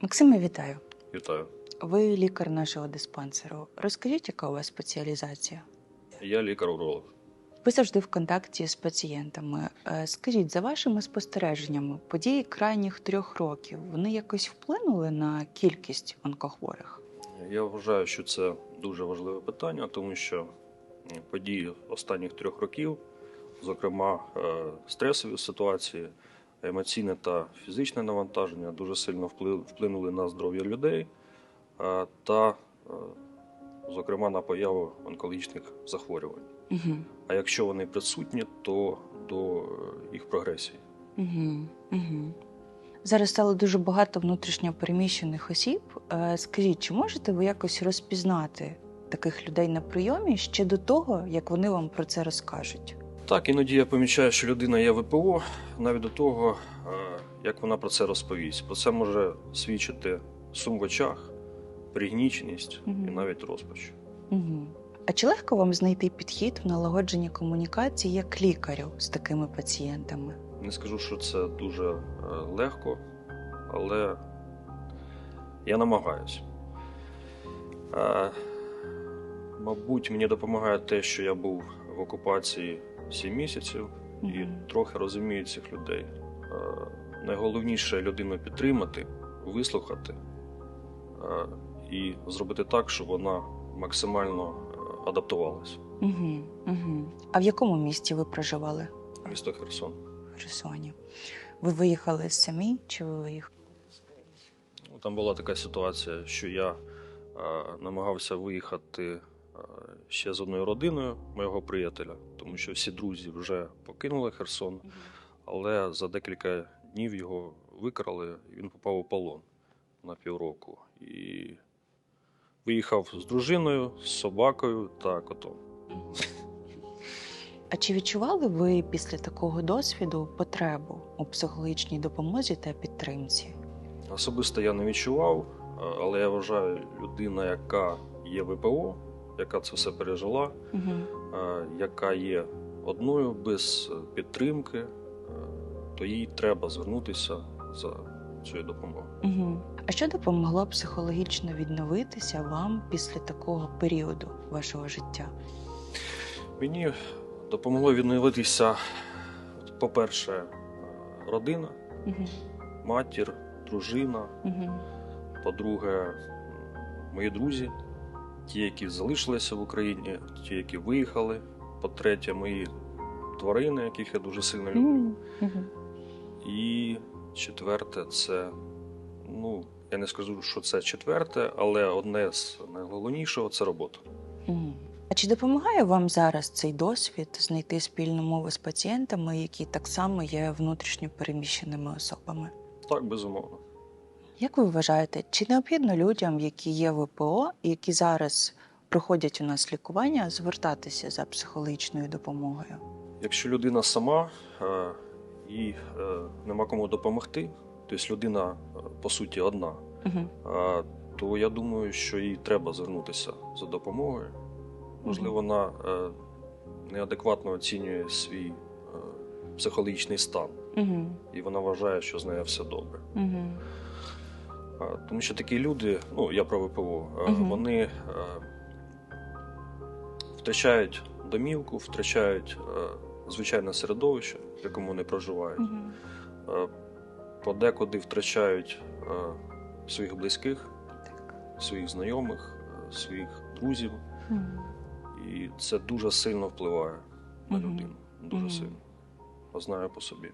Максиме, вітаю. Вітаю. Ви лікар нашого диспансеру. Розкажіть, яка у вас спеціалізація? Я лікар-уролог. Ви завжди в контакті з пацієнтами. Е, Скажіть, за вашими спостереженнями, події крайніх трьох років вони якось вплинули на кількість онкохворих? Я вважаю, що це дуже важливе питання, тому що події останніх трьох років, зокрема е, стресові ситуації, емоційне та фізичне навантаження, дуже сильно вплинули на здоров'я людей та, е, зокрема, на появу онкологічних захворювань. Угу. А якщо вони присутні, то до е, їх прогресії. Угу. Угу. Зараз стало дуже багато внутрішньо переміщених осіб. Е, Скажіть, чи можете ви якось розпізнати таких людей на прийомі ще до того, як вони вам про це розкажуть? Так, іноді я помічаю, що людина є ВПО навіть до того, е, як вона про це розповість. Про це може свідчити сум в очах, пригніченість і навіть розпач. Угу. А чи легко вам знайти підхід в налагодженні комунікації як лікарю з такими пацієнтами? Не скажу, що це дуже е, легко, але я намагаюся. Е, Мабуть, мені допомагає те, що я був в окупації 7 місяців і трохи розумію цих людей. Е, Найголовніше людину підтримати, вислухати е, і зробити так, щоб вона максимально е, адаптувалася. Угу. Угу. А в якому місті ви проживали? Місто Херсон. Херсоні. Ви виїхали самі чи ви виїхали? Ну, Там була така ситуація, що я намагався виїхати ще з одною родиною моєго приятеля, тому що всі друзі вже покинули Херсон, але за декілька днів його викрали, і він попав у полон на півроку. І виїхав з дружиною, з собакою та котом. А чи відчували ви після такого досвіду потребу у психологічній допомозі та підтримці? Особисто я не відчував, але я вважаю, людина, яка є ВПО, яка це все пережила, Угу. яка є одною без підтримки, е, то їй треба звернутися за цією допомогою. Угу. А що допомогло психологічно відновитися вам після такого періоду вашого життя? Мені допомогло відновитися, по-перше, е, родина, Угу. матір, дружина, Угу. по-друге, мої друзі, ті, які залишилися в Україні, ті, які виїхали. По-третє, мої тварини, яких я дуже сильно люблю. Угу. І четверте, це, ну, я не скажу, що це четверте, але одне з найголовнішого це робота. Мгм. А чи допомагає вам зараз цей досвід знайти спільну мову з пацієнтами, які так само є внутрішньо переміщеними особами? Так, безумовно. Як ви вважаєте, чи необхідно людям, які є ВПО які зараз проходять у нас лікування, звертатися за психологічною допомогою? Якщо людина сама е, і е, нема кому допомогти, тобто людина е, по суті одна, Угу. то я думаю, що їй треба звернутися за допомогою. Можливо, вона е, неадекватно оцінює свій психологічний стан, Угу. і вона вважає, що з нею все добре. Угу. Тому що такі люди, ну я про ВПО, Мгм. вони втрачають домівку, втрачають звичайне середовище, в якому вони проживають. Угу. Подекуди втрачають своїх близьких, Так. своїх знайомих, своїх друзів, Угу. і це дуже сильно впливає на людину. Дуже сильно. Я знаю по собі.